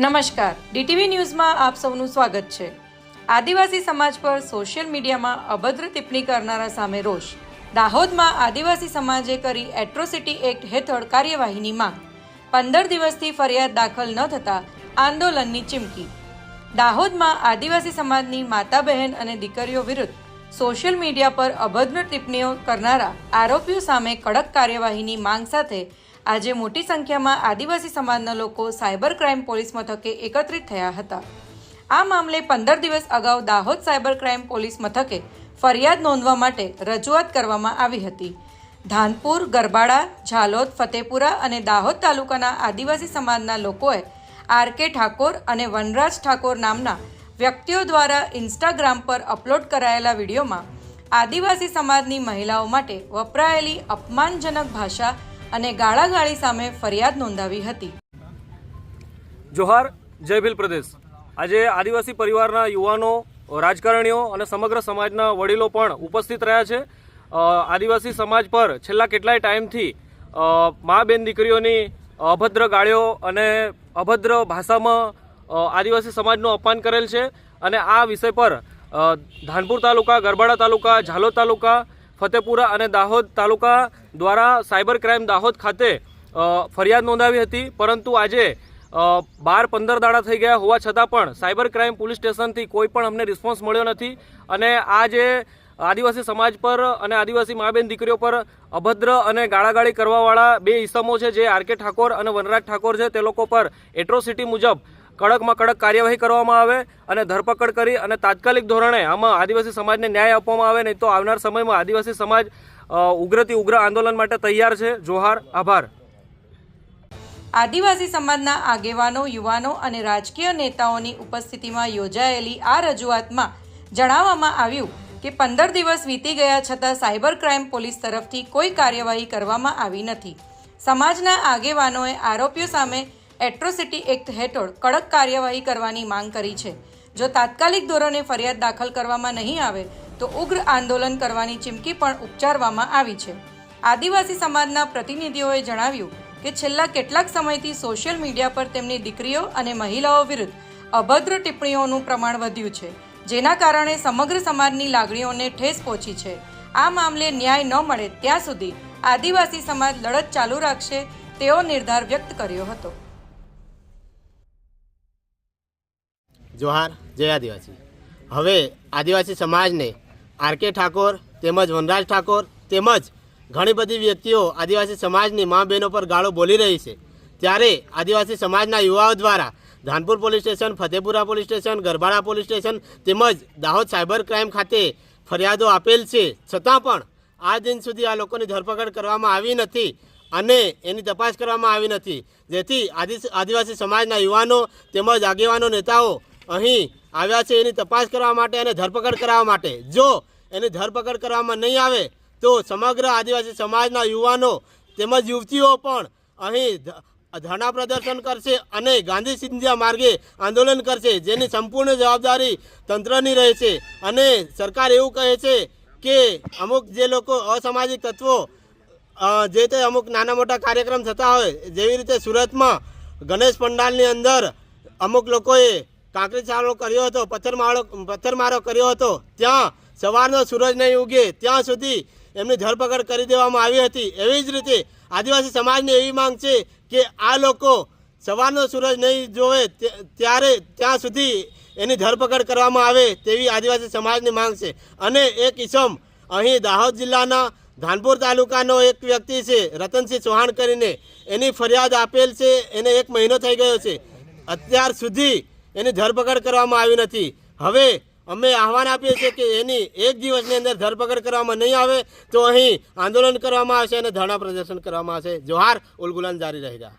નમસ્કાર. ડીટીવી ન્યૂઝમાં આપ સૌનું સ્વાગત છે. આદિવાસી સમાજ પર સોશિયલ મીડિયામાં અભદ્ર ટિપ્પણી કરનારા સામે રોષ. દાહોદમાં આદિવાસી સમાજે કરી એટ્રોસિટી એક્ટ હેઠળ કાર્યવાહીની માંગ. પંદર દિવસથી ફરિયાદ દાખલ ન થતાં આંદોલનની ચીમકી. દાહોદમાં આદિવાસી સમાજની માતા બહેન અને દીકરીઓ વિરુદ્ધ સોશિયલ મીડિયા પર અભદ્ર ટિપ્પણીઓ કરનારા આરોપીઓ સામે કડક કાર્યવાહીની માંગ સાથે આજે મોટી સંખ્યામાં આદિવાસી સમાજના લોકો સાયબર ક્રાઇમ પોલીસ મથકે એકત્રિત થયા હતા. આ મામલે પંદર દિવસ અગાઉ દાહોદ સાયબર ક્રાઇમ પોલીસ મથકે ફરિયાદ નોંધવા માટે રજૂઆત કરવામાં આવી હતી. ધાનપુર, ગરબાડા, ઝાલોદ, ફતેપુરા અને દાહોદ તાલુકાના આદિવાસી સમાજના લોકોએ આર કે ઠાકોર અને વનરાજ ઠાકોર નામના વ્યક્તિઓ દ્વારા ઇન્સ્ટાગ્રામ પર અપલોડ કરાયેલા વિડીયોમાં આદિવાસી સમાજની મહિલાઓ માટે વપરાયેલી અપમાનજનક ભાષા અને ગાળાગાળી સામે ફરિયાદ નોંધાવી હતી. જોહાર, જય ભીલ પ્રદેશ. આજે આદિવાસી પરિવારના યુવાનો, રાજકારણીઓ અને સમગ્ર સમાજના વડીલો પણ ઉપસ્થિત રહ્યા છે. આદિવાસી સમાજ પર છેલ્લા કેટલાય ટાઈમથી મા બેન દીકરીઓની અભદ્ર ગાળીઓ અને અભદ્ર ભાષામાં આદિવાસી સમાજનું અપમાન કરેલ છે. અને આ વિષય પર ધાનપુર તાલુકા, ગરબાડા તાલુકા, ઝાલોદ તાલુકા ફતેપુરા અને દાહોદ તાલુકા દ્વારા સાયબર ક્રાઇમ દાહોદ ખાતે ફરિયાદ નોંધાવી હતી. પરંતુ આજે બાર પંદર દાડા થઈ ગયા હોવા છતાં પણ સાયબર ક્રાઇમ પોલીસ સ્ટેશનથી કોઈ પણ અમને રિસ્પોન્સ મળ્યો નથી. અને આ જે આદિવાસી સમાજ પર અને આદિવાસી મા બેન દીકરીઓ પર અભદ્ર અને ગાળાગાળી કરવાવાળા બે ઇસમો છે, જે આર કે ઠાકોર અને વનરાજ ઠાકોર છે, તે લોકો પર એટ્રોસિટી મુજબ કડકમાં કડક કાર્યવાહી કરવામાં આવે અને ધરપકડ કરી અને તાત્કાલિક ધોરણે આમાં આદિવાસી સમાજને ન્યાય આપવામાં આવે, નહીં તો આવનાર સમયમાં આદિવાસી સમાજ ઉગ્રથી ઉગ્ર આંદોલન માટે તૈયાર છે. જોહાર, આભાર. આદિવાસી સમાજના આગેવાનો, યુવાનો અને રાજકીય નેતાઓની ઉપસ્થિતિમાં યોજાયેલી આ રજૂઆતમાં જણાવવામાં આવ્યું કે પંદર દિવસ વીતી ગયા છતાં સાયબર ક્રાઇમ પોલીસ તરફથી કોઈ કાર્યવાહી કરવામાં આવી નથી. સમાજના આગેવાનોએ આરોપીઓ સામે એટ્રોસિટી એક્ટ હેઠળ કડક કાર્યવાહી કરવાની માંગ કરી છે. જો તાત્કાલિક ધોરણે ફરિયાદ દાખલ કરવામાં નહીં આવે, તો ઉગ્ર આંદોલન કરવાની ચીમકી પણ ઉચ્ચારવામાં આવી છે. આદિવાસી સમાજના પ્રતિનિધિઓએ જણાવ્યું કે છેલ્લા કેટલાક સમયથી સોશિયલ મીડિયા પર તેમની દીકરીઓ અને મહિલાઓ વિરુદ્ધ અભદ્ર ટિપ્પણીઓનું પ્રમાણ વધ્યું છે, જેના કારણે સમગ્ર સમાજની લાગણીઓને ઠેસ પહોંચી છે. આ મામલે ન્યાય ન મળે ત્યાં સુધી આદિવાસી સમાજ લડત ચાલુ રાખશે તેવો નિર્ધાર વ્યક્ત કર્યો હતો. જોહાર જય આદિવાસી. હવે આદિવાસી સમાજને આર કે ઠાકોર તેમજ વનરાજ ઠાકોર તેમજ ઘણી બધી વ્યક્તિઓ આદિવાસી સમાજની મા બહેનો પર ગાળો બોલી રહી છે. ત્યારે આદિવાસી સમાજના યુવાઓ દ્વારા Dhanpur police station, Fatepura police station, Garbada police station તેમજ દાહોદ સાયબર ક્રાઇમ ખાતે ફરિયાદો આપેલ છે. છતાં પણ આ દિન સુધી આ લોકોની ધરપકડ કરવામાં આવી નથી અને એની તપાસ કરવામાં આવી નથી. જેથી આદિ- આદિવાસી સમાજના યુવાનો તેમજ આગેવાનો, નેતાઓ અહીં આવ્યા છે એની તપાસ કરવા માટે અને ધરપકડ કરવા માટે. જો એની ધરપકડ કરવામાં નહીં આવે, તો સમગ્ર આદિવાસી સમાજના યુવાનો તેમજ યુવતીઓ પણ અહીં ધરણા પ્રદર્શન કરશે અને ગાંધી સિંધિયા માર્ગે આંદોલન કરશે, જેની સંપૂર્ણ જવાબદારી તંત્રની રહેશે. અને સરકાર એવું કહે છે કે અમુક જે લોકો અસામાજિક તત્વો જે તે અમુક નાના મોટા કાર્યક્રમ થતા હોય, જેવી રીતે સુરતમાં ગણેશ પંડાલની અંદર અમુક લોકોએ કાંકરી ચાલો કર્યો હતો, પથ્થરમારો પથ્થરમારો કર્યો હતો, ત્યાં સવારનો સૂરજ નહીં ઉગે, ત્યાં સુધી એમની ધરપકડ કરી દેવામાં આવી હતી. એવી જ રીતે આદિવાસી સમાજની એવી માંગ છે કે આ લોકો સવારનો સૂરજ નહીં જોવે ત્યારે ત્યાં સુધી એની ધરપકડ કરવામાં આવે તેવી આદિવાસી સમાજની માંગ છે. અને એક ઈસમ, અહીં દાહોદ જિલ્લાના ધાનપુર તાલુકાનો એક વ્યક્તિ છે, રતનસિંહ ચૌહાણ કરીને, એની ફરિયાદ આપેલ છે, એને એક મહિનો થઈ ગયો છે. અત્યાર સુધી એની ધરપકડ કરવામાં આવી નથી. હવે અમે આહવાન આપીએ છીએ કે એની એક દિવસની અંદર ધરપકડ કરવામાં નહીં આવે તો અહીં આંદોલન કરવામાં આવશે અને ધરણા પ્રદર્શન કરવામાં આવશે. જોહાર ઉલગુલાન જારી રહેગા